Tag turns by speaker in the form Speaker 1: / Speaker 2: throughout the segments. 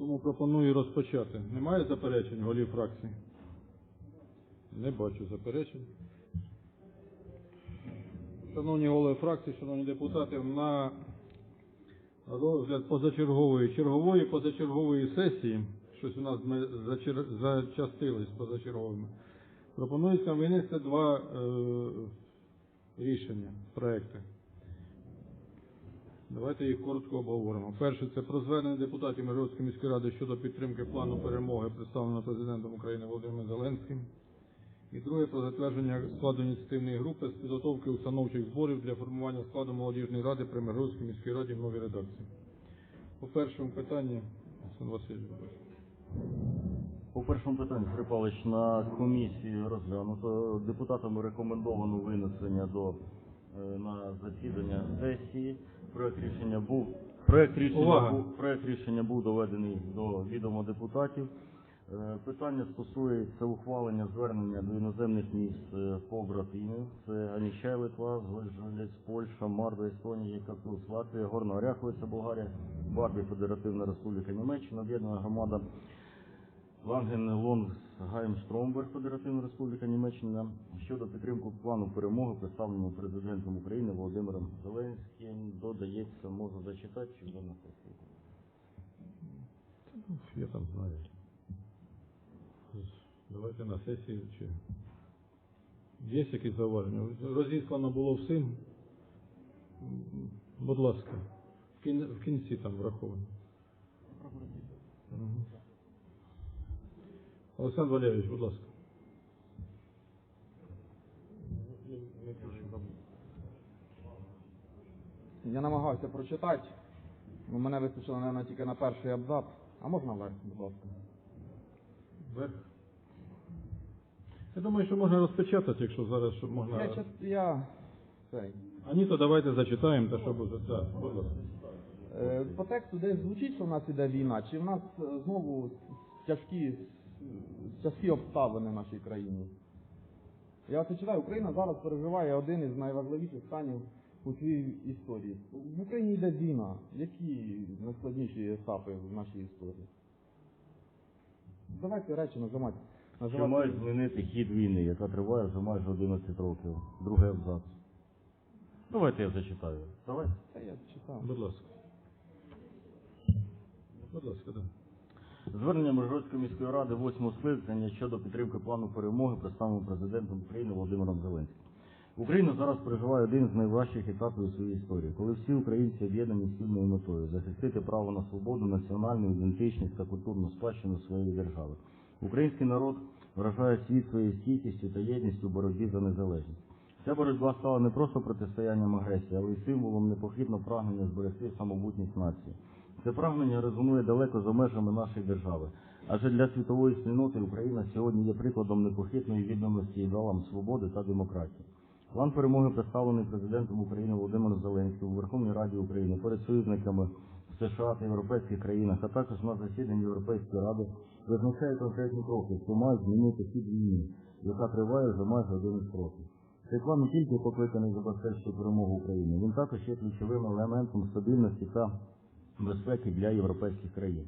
Speaker 1: Тому пропоную розпочати. Немає заперечень голів фракцій? Не бачу заперечень. Шановні голови фракцій, шановні депутати, на розгляд позачергової, чергової позачергової сесії, щось у нас ми зачер... зачастились позачерговими, пропонується винести два е... рішення, проекти. Давайте їх коротко обговоримо. Перше, це про звернення депутатів Миргородської міської ради щодо підтримки плану перемоги, представленого президентом України Володимиром Зеленським. І друге, про затвердження складу ініціативної групи з підготовки установчих зборів для формування складу молодіжної ради при Миргородській міській раді в новій редакції. По першому питанні, Васильович.
Speaker 2: По першому питанню, Павлович, на комісії розглянуто. Депутатам рекомендовано винесення до, на засідання сесії. Проект рішення був, проект рішення
Speaker 1: Увага!
Speaker 2: був, проект рішення був доведений до відома депутатів. Е, Питання стосується ухвалення звернення до іноземних міст е, побратимів. Це Анічай, Литва, Згоджелець, Польща, Марда, Естонія, Єкатус, Латвія, Горна Оряховиця, Болгарія, Барбі, Федеративна Республіка Німеччина, Об'єднана громада Ланген Лонг Гайм Стромберг, Федеративна Республіка Німеччина щодо підтримки плану перемоги, представленого президентом України Володимиром Зеленським, додається, можу зачитати, чи вже на сесії.
Speaker 1: Я там знаю. Давайте на сесії чи. Є якісь зауваження? Розіслано було всім. Будь ласка. В кінці там враховано. Мгм. Олександр Валерійович, будь ласка.
Speaker 3: Я намагався прочитати, але мене вистачило, мабуть, тільки на перший абзац. А можна вверх, будь ласка?
Speaker 1: Вверх. Я думаю, що можна розпечатати, якщо зараз щоб можна.
Speaker 3: Я, я цей.
Speaker 1: А ні, то давайте зачитаємо, та що буде. Так, будь ласка.
Speaker 3: Е, По тексту десь звучить, що в нас іде війна, чи в нас е, знову тяжкі, тяжкі обставини нашій країні? Я це читаю, Україна зараз переживає один із найважливіших станів у своїй історії. В Україні йде війна. Які найскладніші етапи в нашій історії? Давайте речі називати.
Speaker 2: Що мають змінити хід війни, яка триває вже майже 11 років. Другий абзац. Давайте я зачитаю. Давайте.
Speaker 3: Та я читав.
Speaker 1: Будь ласка. Будь ласка, так.
Speaker 2: Звернення Миргородської міської ради 8 скликання щодо підтримки плану перемоги, представленого президентом України Володимиром Зеленським. Україна зараз переживає один з найважчих етапів у своїй історії, коли всі українці об'єднані спільною метою захистити право на свободу, національну ідентичність та культурну спадщину своєї держави. Український народ вражає світ своєю стійкістю та єдністю в боротьбі за незалежність. Ця боротьба стала не просто протистоянням агресії, але й символом непохитного прагнення зберегти самобутність нації. Це прагнення резонує далеко за межами нашої держави. Адже для світової спільноти Україна сьогодні є прикладом непохитної відданості ідеалам свободи та демократії. План перемоги представлений президентом України Володимиром Зеленським у Верховній Раді України перед союзниками в США та європейських країнах, а також на засіданні Європейської ради, визначає конкретні кроки, що мають змінити хід війни, яка триває вже майже 11 років. Цей план не тільки покликаний забезпечити перемогу України, він також є ключовим елементом стабільності та безпеки для європейських країн.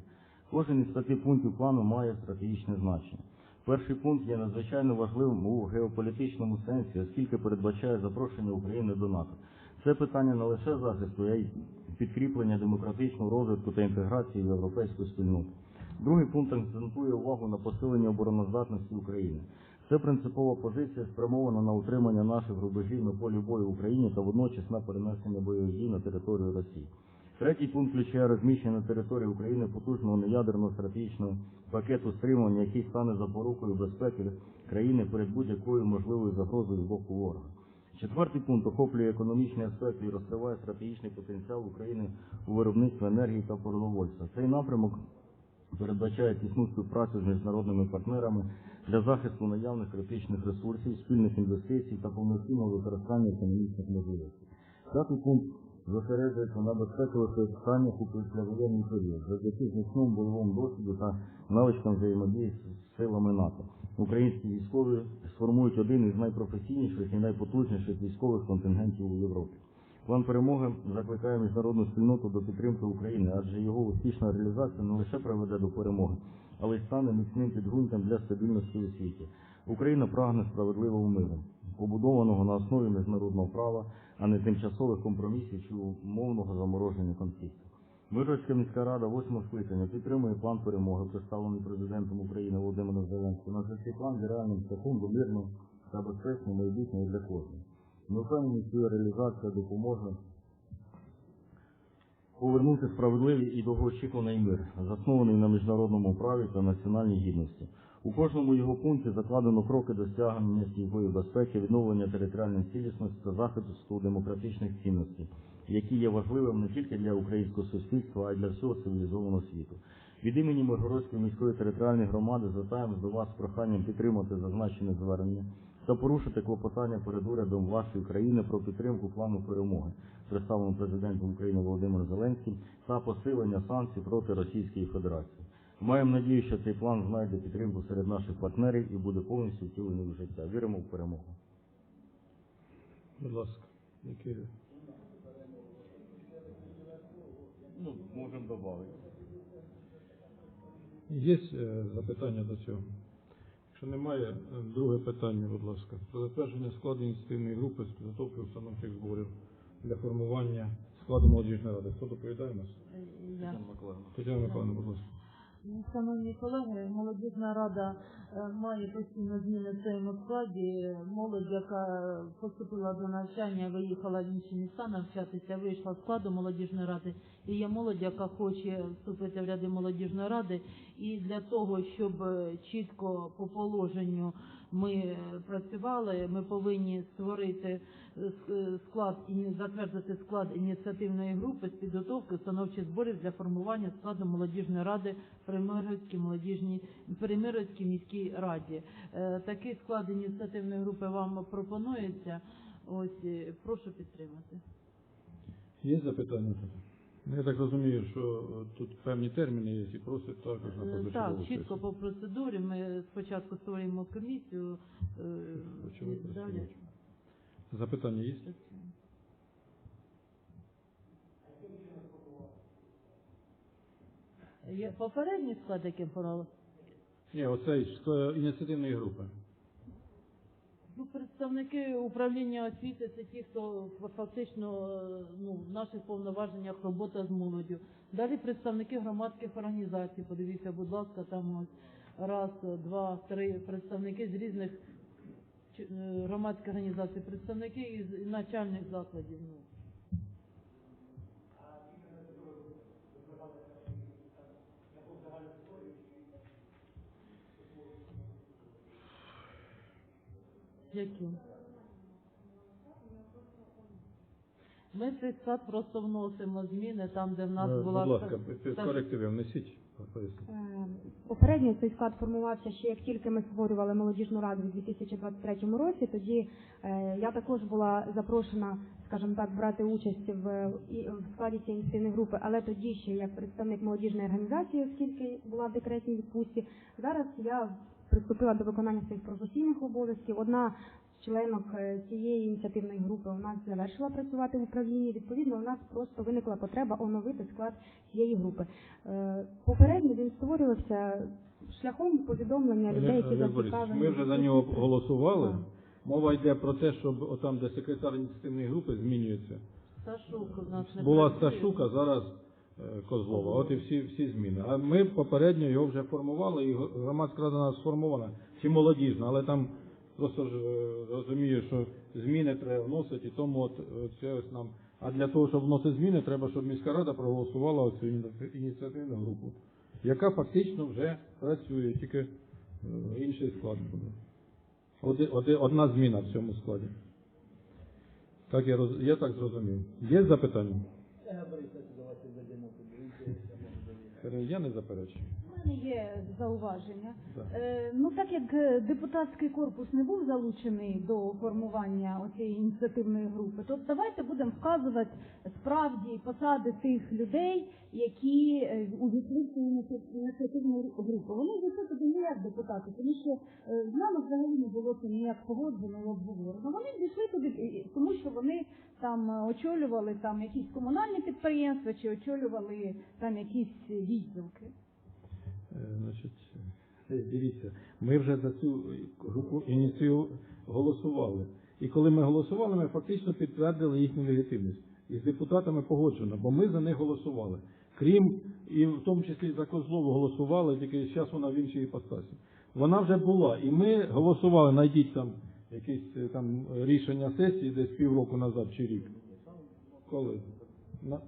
Speaker 2: Кожен із п'яти пунктів плану має стратегічне значення. Перший пункт є надзвичайно важливим у геополітичному сенсі, оскільки передбачає запрошення України до НАТО. Це питання не лише захисту, а й підкріплення демократичного розвитку та інтеграції в європейську спільноту. Другий пункт акцентує увагу на посиленні обороноздатності України. Це принципова позиція спрямована на утримання наших рубежів на полі бою в Україні та водночас на перенесення бойових дій на територію Росії. Третій пункт включає розміщення на території України потужного неядерного стратегічного пакету стримування, який стане запорукою безпеки країни перед будь-якою можливою загрозою з боку ворога. Четвертий пункт охоплює економічний аспект і розкриває стратегічний потенціал України у виробництві енергії та продовольства. Цей напрямок передбачає тісну співпрацю з міжнародними партнерами для захисту наявних критичних ресурсів, спільних інвестицій та повноцінного використання економічних можливостей. П'ятий пункт зосереджується на безпекових питаннях у післявоєнний період, завдяки значному бойовому досвіду та навичкам взаємодії з силами НАТО. Українські військові сформують один із найпрофесійніших і найпотужніших військових контингентів у Європі. План перемоги закликає міжнародну спільноту до підтримки України, адже його успішна реалізація не лише приведе до перемоги, але й стане міцним підґрунтям для стабільності у світі. Україна прагне справедливого миру, побудованого на основі міжнародного права, а не тимчасових компромісів чи умовного замороження конфлікту. Миргородська міська рада восьмого скликання підтримує план перемоги, представлений президентом України Володимиром Зеленським. Адже цей план є реальним шляхом до мирного та безпечного майбутнього для кожного. Ми впевнені, що реалізація допоможе повернути справедливий і довгоочікуваний мир, заснований на міжнародному праві та національній гідності. У кожному його пункті закладено кроки досягнення стійкої безпеки, відновлення територіальної цілісності та захисту демократичних цінностей, які є важливим не тільки для українського суспільства, а й для всього цивілізованого світу. Від імені Миргородської міської територіальної громади звертаємось до вас з проханням підтримати зазначене звернення та порушити клопотання перед урядом вашої країни про підтримку плану перемоги, представленого президентом України Володимиром Зеленським, та посилення санкцій проти Російської Федерації. Маємо надію, що цей план знайде підтримку серед наших партнерів і буде повністю втілений в життя. Віримо в перемогу.
Speaker 1: Будь ласка, які
Speaker 2: Ну, можемо додати.
Speaker 1: є е, запитання до цього? Якщо немає, друге питання, будь ласка. Про затвердження складу ініціативної групи з підготовки установчих зборів для формування складу молодіжної ради. Хто доповідає нас?
Speaker 4: Я.
Speaker 1: Тетяна Миколаївна, будь ласка.
Speaker 4: Шановні колеги, молодіжна рада е, має постійно зміни в своєму складі. Молодь, яка поступила до навчання, виїхала в інші міста навчатися, вийшла з складу молодіжної ради. І є молодь, яка хоче вступити в ряди молодіжної ради. І для того, щоб е, чітко по положенню ми е, працювали, ми повинні створити е, е, склад і затвердити склад ініціативної групи з підготовки установчих зборів для формування складу молодіжної ради при Миргородській молодіжній міській раді. Такий склад ініціативної групи вам пропонується. Ось прошу підтримати.
Speaker 1: Є запитання Я так розумію, що е, тут певні терміни є і просять також на
Speaker 4: Е,
Speaker 1: позачергову
Speaker 4: Так,
Speaker 1: сесію.
Speaker 4: чітко по процедурі. Ми спочатку створюємо комісію. е,
Speaker 1: Почали
Speaker 4: і далі
Speaker 1: працювати. Запитання є?
Speaker 4: працюємо. Є попередній склад, яким порали?
Speaker 1: Ні, оцей з е, ініціативної групи.
Speaker 4: Ну, представники управління освіти це ті, хто фактично е, ну, в наших повноваженнях робота з молоддю. Далі представники громадських організацій. Подивіться, будь ласка, там ось раз, два, три представники з різних е, громадських організацій, представники із начальних закладів. Ну. Які? Ми цей склад просто вносимо зміни там, де в нас
Speaker 1: Е,
Speaker 4: була
Speaker 1: Будь ласка, під
Speaker 4: ста-
Speaker 1: корективи внесіть.
Speaker 5: Е, Попередньо цей склад формувався ще як тільки ми створювали молодіжну раду у 2023 році. Тоді е, я також була запрошена, скажімо так, брати участь в, і- в складі цієї ініціативної групи, але тоді ще як представник молодіжної організації, оскільки була в декретній відпустці. Зараз я приступила до виконання своїх професійних обов'язків. Одна з членок е, цієї ініціативної групи у нас завершила працювати в управлінні. Відповідно, у нас просто виникла потреба оновити склад цієї групи. Е, Попередньо він створювався шляхом повідомлення людей, які зацікавлені.
Speaker 1: Ми вже за нього голосували. Мова йде про те, щоб отам, де секретар ініціативної групи змінюється.
Speaker 4: Сташук у нас не
Speaker 1: Була
Speaker 4: працює.
Speaker 1: Сташука, зараз Козлова. От і всі, всі зміни. А ми попередньо його вже формували, і громадська рада нас сформована, чи молодіжна, але там просто ж е, розумію, що зміни треба вносити, і тому от е, це ось нам. А для того, щоб вносити зміни, треба, щоб міська рада проголосувала цю ініціативну групу, яка фактично вже працює, тільки е, інший склад буде. Одна зміна в цьому складі. Так я, роз... я так зрозумів. Є запитання? Е, Я не заперечую.
Speaker 6: Мене є зауваження. Е, ну так як е, депутатський корпус не був залучений до формування цієї ініціативної групи, то давайте будемо вказувати справді посади тих людей, які е, увійшли в цю ініці- ініціативну групу. Вони зайшли туди не як депутати, тому що е, з нами взагалі не було це ніяк погоджено і обговорено. Вони зійшли туди, тому що вони там очолювали там якісь комунальні підприємства чи очолювали там якісь відділки.
Speaker 1: Е, Значить, е, дивіться, ми вже за цю ініцію голосували. І коли ми голосували, ми фактично підтвердили їхню легітимність. І з депутатами погоджено, бо ми за них голосували. Крім, і в тому числі за Козлову голосували, тільки зараз вона в іншій іпостасі. Вона вже була, і ми голосували, знайдіть там якесь е, там рішення сесії десь півроку назад чи рік. Коли? На...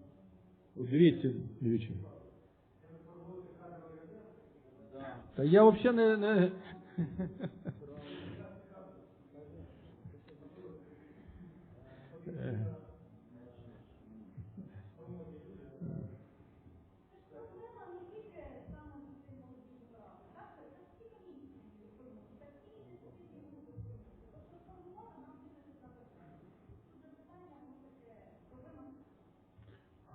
Speaker 1: Дивіться, двічі. Та я взагалі не, не...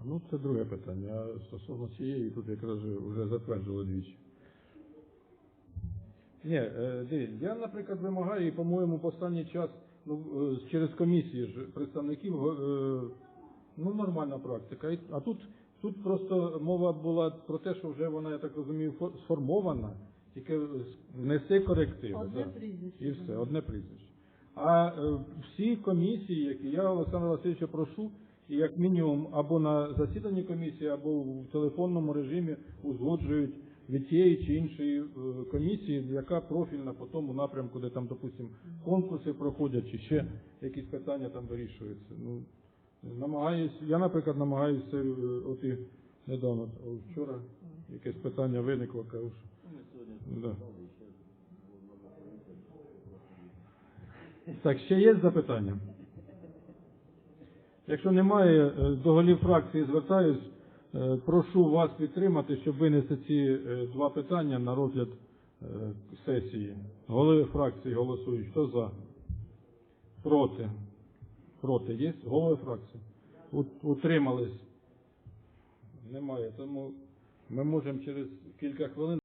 Speaker 1: Ну, це друге питання. А стосовно цієї, тут якраз вже затверджували двічі. Ні, е, дивіться, я, наприклад, вимагаю, і, по-моєму, в останній час ну, е, через комісії ж представників, е, ну, нормальна практика. А тут, тут просто мова була про те, що вже вона, я так розумію, фо- сформована, тільки внесе корективи.
Speaker 4: Одне
Speaker 1: да.
Speaker 4: прізвище.
Speaker 1: І все, одне прізвище. А всі комісії, які я Олександра Васильовича прошу, і як мінімум або на засіданні комісії, або в телефонному режимі узгоджують від тієї чи іншої е, комісії, яка профільна по тому напрямку, де там, допустимо, конкурси проходять, чи ще якісь питання там вирішуються. Ну, намагаюсь, я, наприклад, намагаюся, е, от і недавно, вчора якесь питання виникло, кажу, що, да. Так, ще є запитання? Якщо немає, е, до голів фракції звертаюсь, прошу вас підтримати, щоб винести ці е, два питання на розгляд е, сесії. Голови фракції голосують. Хто за? Проти? Проти є? Голови фракції? Утримались? Немає. Тому ми можемо через кілька хвилин.